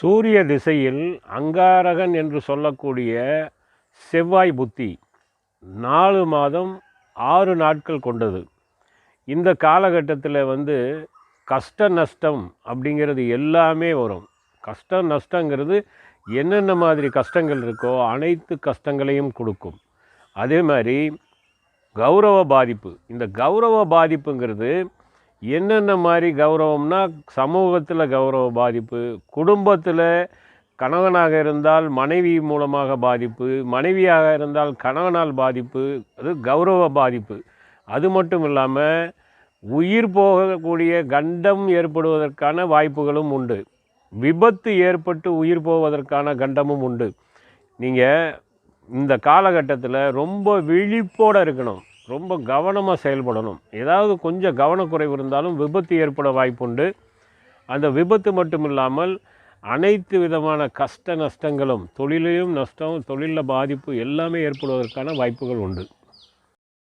சூரிய திசையில் அங்காரகன் என்று சொல்லக்கூடிய செவ்வாய் புத்தி நாலு மாதம் ஆறு நாட்கள் கொண்டது. இந்த காலகட்டத்தில் வந்து கஷ்ட நஷ்டம் அப்படிங்கிறது எல்லாமே வரும். கஷ்ட நஷ்டங்கிறது என்னென்ன மாதிரி கஷ்டங்கள் இருக்கோ அனைத்து கஷ்டங்களையும் கொடுக்கும். அதே மாதிரி கௌரவ பாதிப்பு. இந்த கௌரவ பாதிப்புங்கிறது என்னென்ன மாதிரி கௌரவம்னா சமூகத்தில் கௌரவ பாதிப்பு குடும்பத்தில் கணவனாக இருந்தால் மனைவி மூலமாக பாதிப்பு மனைவியாக இருந்தால் கணவனால் பாதிப்பு அது கௌரவ பாதிப்பு. அது மட்டும் இல்லாமல் உயிர் போகக்கூடிய கண்டம் ஏற்படுவதற்கான வாய்ப்புகளும் உண்டு. விபத்து ஏற்பட்டு உயிர் போவதற்கான கண்டமும் உண்டு. நீங்கள் இந்த காலகட்டத்தில் ரொம்ப விழிப்போடு இருக்கணும். ரொம்ப கவனமாக செயல்படணும். ஏதாவது கொஞ்சம் கவனக்குறைவு இருந்தாலும் விபத்து ஏற்பட வாய்ப்புண்டு. அந்த விபத்து மட்டும் இல்லாமல் அனைத்து விதமான கஷ்ட நஷ்டங்களும் தொழிலையும் நஷ்டம் தொழிலில் பாதிப்பு எல்லாமே ஏற்படுவதற்கான வாய்ப்புகள் உண்டு.